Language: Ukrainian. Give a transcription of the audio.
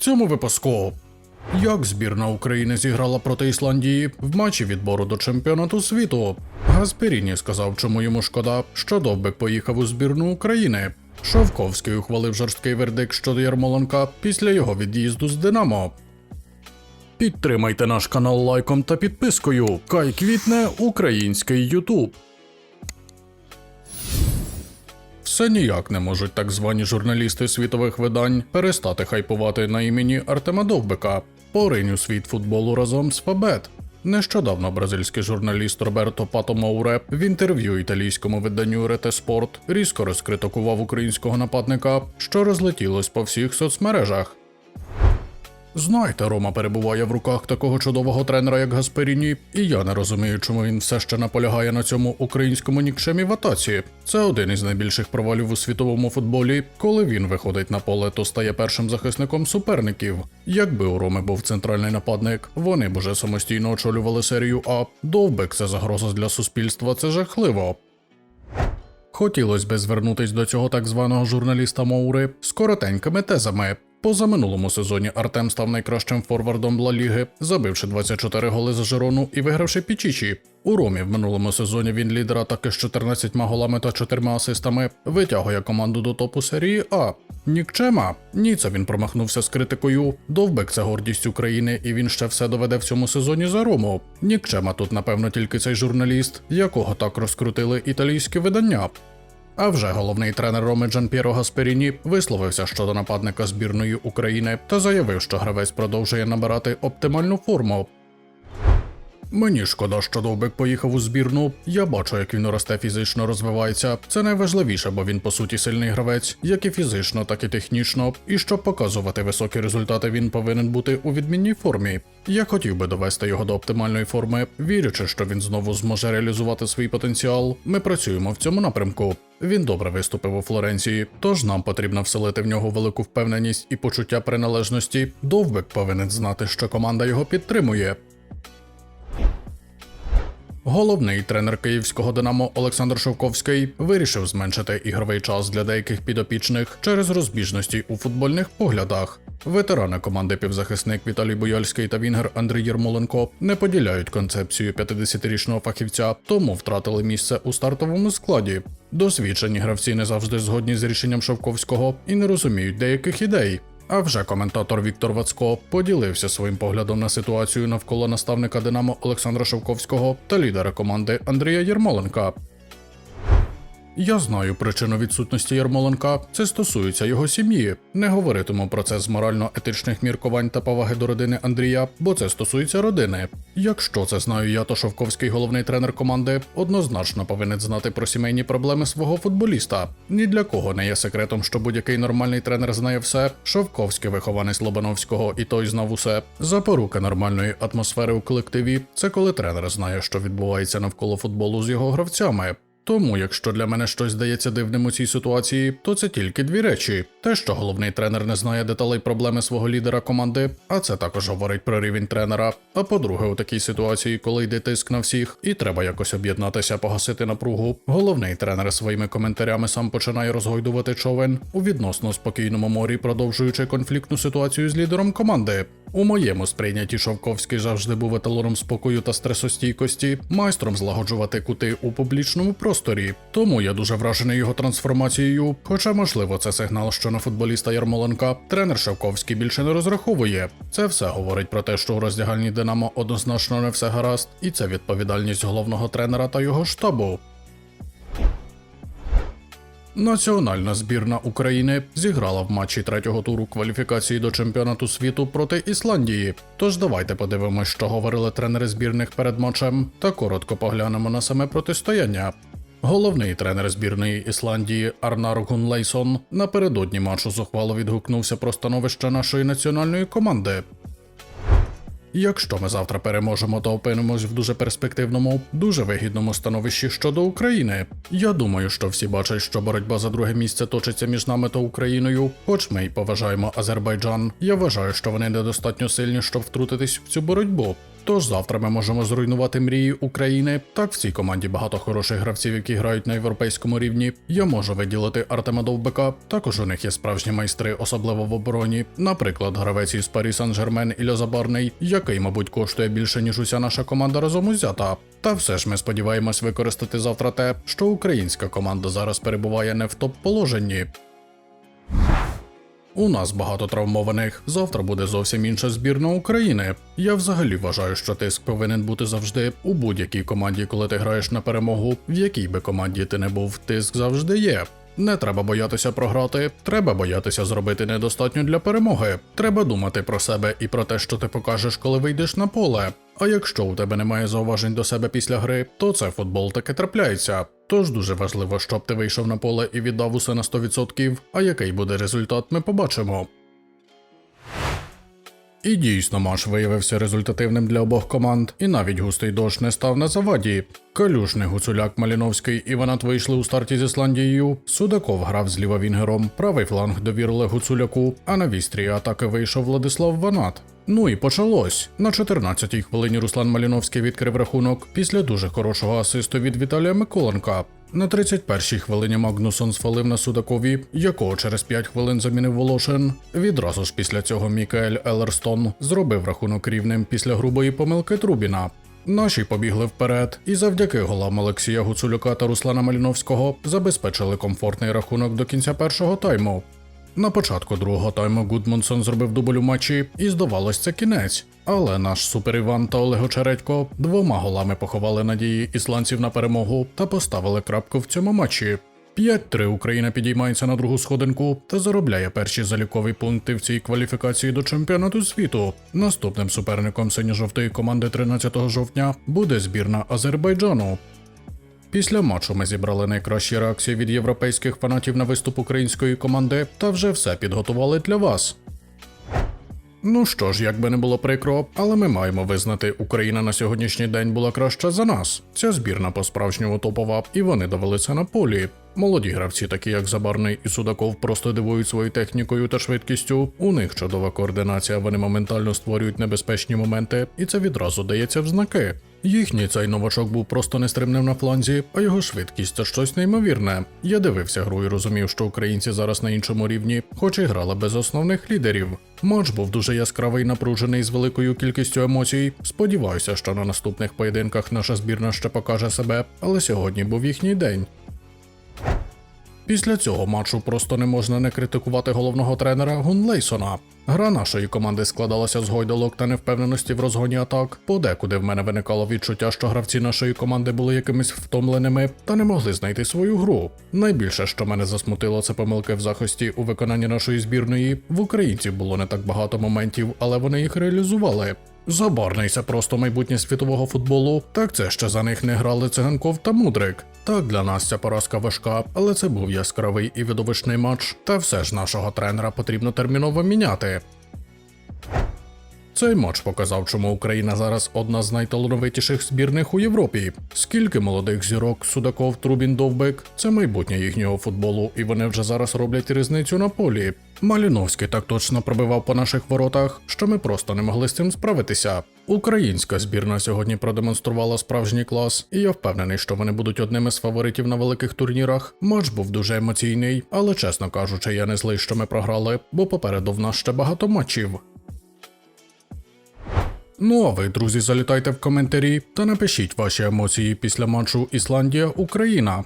цьому випуску. Як збірна України зіграла проти Ісландії в матчі відбору до чемпіонату світу? Гасперіні сказав, чому йому шкода, що Довбик поїхав у збірну України. Шовковський ухвалив жорсткий вердикт щодо Ярмоленка після його від'їзду з Динамо. Підтримайте наш канал лайком та підпискою. Кай квітне український Ютуб. Все ніяк не можуть так звані журналісти світових видань перестати хайпувати на імені Артема Довбика. Поринь у світ футболу разом з Фабет. Нещодавно бразильський журналіст Роберто Пато Мауре в інтерв'ю італійському виданню Рете Спорт різко розкритикував українського нападника, що розлетілось по всіх соцмережах. Знаєте, Рома перебуває в руках такого чудового тренера, як Гасперіні, і я не розумію, чому він все ще наполягає на цьому українському нікчемі в атаці. Це один із найбільших провалів у світовому футболі. Коли він виходить на поле, то стає першим захисником суперників. Якби у Роми був центральний нападник, вони б уже самостійно очолювали серію А. Довбик це загроза для суспільства, це жахливо. Хотілося би звернутись до цього так званого журналіста Моури з коротенькими тезами. Позаминулому сезоні Артем став найкращим форвардом Ла Ліги, забивши 24 голи за Жирону і вигравши Пічічі. У Ромі в минулому сезоні він лідер атаки з 14 голами та 4 асистами, витягує команду до топу серії А. Нікчема? Ні, це він промахнувся з критикою. Довбик це гордість України, і він ще все доведе в цьому сезоні за Рому. Нікчема тут, напевно, тільки цей журналіст, якого так розкрутили італійські видання. А вже головний тренер Роми Джан П'єро Гасперіні висловився щодо нападника збірної України та заявив, що гравець продовжує набирати оптимальну форму. Мені шкода, що Довбик поїхав у збірну. Я бачу, як він росте фізично розвивається. Це найважливіше, бо він по суті сильний гравець, як і фізично, так і технічно. І щоб показувати високі результати, він повинен бути у відмінній формі. Я хотів би довести його до оптимальної форми, вірячи, що він знову зможе реалізувати свій потенціал. Ми працюємо в цьому напрямку. Він добре виступив у Флоренції, тож нам потрібно вселити в нього велику впевненість і почуття приналежності. Довбик повинен знати, що команда його підтримує. Головний тренер київського Динамо Олександр Шовковський вирішив зменшити ігровий час для деяких підопічних через розбіжності у футбольних поглядах. Ветерани команди півзахисник Віталій Бояльський та Вінгер Андрій Єрмоленко не поділяють концепцію 50-річного фахівця, тому втратили місце у стартовому складі. Досвідчені гравці не завжди згодні з рішенням Шовковського і не розуміють деяких ідей. А вже коментатор Віктор Вацко поділився своїм поглядом на ситуацію навколо наставника Динамо Олександра Шовковського та лідера команди Андрія Єрмоленка. Я знаю причину відсутності Ярмоленка. Це стосується його сім'ї. Не говоритиму про це з морально-етичних міркувань та поваги до родини Андрія, бо це стосується родини. Якщо це знаю я, то Шовковський головний тренер команди однозначно повинен знати про сімейні проблеми свого футболіста. Ні для кого не є секретом, що будь-який нормальний тренер знає все. Шовковський вихованець Лобановського, і той знав усе. Запорука нормальної атмосфери у колективі це коли тренер знає, що відбувається навколо футболу з його гравцями. Тому, якщо для мене щось здається дивним у цій ситуації, то це тільки дві речі: те, що головний тренер не знає деталей проблеми свого лідера команди, а це також говорить про рівень тренера. А по-друге, у такій ситуації, коли йде тиск на всіх, і треба якось об'єднатися, погасити напругу. Головний тренер своїми коментарями сам починає розгойдувати човен у відносно спокійному морі, продовжуючи конфліктну ситуацію з лідером команди. У моєму сприйнятті Шовковський завжди був еталоном спокою та стресостійкості, майстром злагоджувати кути у публічному просторі. Тому я дуже вражений його трансформацією. Хоча, можливо, це сигнал, що на футболіста Ярмоленка тренер Шовковський більше не розраховує. Це все говорить про те, що у роздягальні Динамо однозначно не все гаразд, і це відповідальність головного тренера та його штабу. Національна збірна України зіграла в матчі третього туру кваліфікації до чемпіонату світу проти Ісландії. Тож давайте подивимось, що говорили тренери збірних перед матчем, та коротко поглянемо на саме протистояння. Головний тренер збірної Ісландії Арнар Гунлейсон напередодні матчу зухвало відгукнувся про становище нашої національної команди. Якщо ми завтра переможемо, то опинимось в дуже перспективному, дуже вигідному становищі щодо України. Я думаю, що всі бачать, що боротьба за друге місце точиться між нами та Україною, хоч ми й поважаємо Азербайджан. Я вважаю, що вони недостатньо сильні, щоб втрутитись в цю боротьбу. Тож завтра ми можемо зруйнувати мрії України. Так в цій команді багато хороших гравців, які грають на європейському рівні. Я можу виділити Артема Довбека. Також у них є справжні майстри, особливо в обороні. Наприклад, гравець із Парі Сан-Жермен Ілля Забарний, який, мабуть, коштує більше ніж уся наша команда разом узята. Та все ж ми сподіваємось використати завтра те, що українська команда зараз перебуває не в топ-положенні. У нас багато травмованих. Завтра буде зовсім інша збірна України. Я взагалі вважаю, що тиск повинен бути завжди у будь-якій команді, коли ти граєш на перемогу. В якій би команді ти не був, тиск завжди є. Не треба боятися програти, треба боятися зробити недостатньо для перемоги. Треба думати про себе і про те, що ти покажеш, коли вийдеш на поле. А якщо у тебе немає зауважень до себе після гри, то це футбол таки трапляється. Тож дуже важливо, щоб ти вийшов на поле і віддав усе на 100%, а який буде результат, ми побачимо. І дійсно матч виявився результативним для обох команд, і навіть густий дощ не став на заваді. Калюшний Гуцуляк Маліновський і Ванат вийшли у старті з Ісландією. Судаков грав зліва вінгером, правий фланг довірили Гуцуляку, а на вістрі атаки вийшов Владислав Ванат. Ну і почалось. На 14-й хвилині Руслан Маліновський відкрив рахунок після дуже хорошого асисту від Віталія Миколенка. На 31-й хвилині Магнусон сфалив на Судакові, якого через 5 хвилин замінив Волошин. Відразу ж після цього Мікаель Елерстон зробив рахунок рівним після грубої помилки Трубіна. Наші побігли вперед, і завдяки голам Олексія Гуцулюка та Руслана Маліновського забезпечили комфортний рахунок до кінця першого тайму. На початку другого тайму Гудмунсон зробив дубль у матчі, і здавалось, це кінець. Але наш супер Іван та Олег Очередько двома голами поховали надії ісландців на перемогу та поставили крапку в цьому матчі. 5-3 Україна підіймається на другу сходинку та заробляє перші залікові пункти в цій кваліфікації до чемпіонату світу. Наступним суперником синьо-жовтої команди 13 жовтня буде збірна Азербайджану. Після матчу ми зібрали найкращі реакції від європейських фанатів на виступ української команди та вже все підготували для вас. Ну що ж, як би не було прикро, але ми маємо визнати, Україна на сьогоднішній день була краща за нас. Ця збірна по-справжньому топова, і вони довели це на полі. Молоді гравці, такі як Забарний і Судаков, просто дивують своєю технікою та швидкістю. У них чудова координація, вони моментально створюють небезпечні моменти, і це відразу дається в знаки. Їхній цей новачок був просто нестримним на фланзі, а його швидкість це щось неймовірне. Я дивився гру і розумів, що українці зараз на іншому рівні, хоч і грали без основних лідерів. Матч був дуже яскравий, напружений з великою кількістю емоцій. Сподіваюся, що на наступних поєдинках наша збірна ще покаже себе, але сьогодні був їхній день. Після цього матчу просто не можна не критикувати головного тренера Гунлейсона. Гра нашої команди складалася з гойдалок та невпевненості в розгоні атак. Подекуди в мене виникало відчуття, що гравці нашої команди були якимись втомленими та не могли знайти свою гру. Найбільше, що мене засмутило, це помилки в захисті у виконанні нашої збірної. В українців було не так багато моментів, але вони їх реалізували. Забарний це просто майбутнє світового футболу. Так це ще за них не грали циганков та мудрик. Так для нас ця поразка важка, але це був яскравий і видовищний матч. Та все ж нашого тренера потрібно терміново міняти. Цей матч показав, чому Україна зараз одна з найталановитіших збірних у Європі. Скільки молодих зірок, Судаков, Трубін, Довбек – це майбутнє їхнього футболу, і вони вже зараз роблять різницю на полі. Маліновський так точно пробивав по наших воротах, що ми просто не могли з цим справитися. Українська збірна сьогодні продемонструвала справжній клас, і я впевнений, що вони будуть одними з фаворитів на великих турнірах. Матч був дуже емоційний, але чесно кажучи, я не злий, що ми програли, бо попереду в нас ще багато матчів. Ну а ви, друзі, залітайте в коментарі та напишіть ваші емоції після матчу Ісландія-Україна.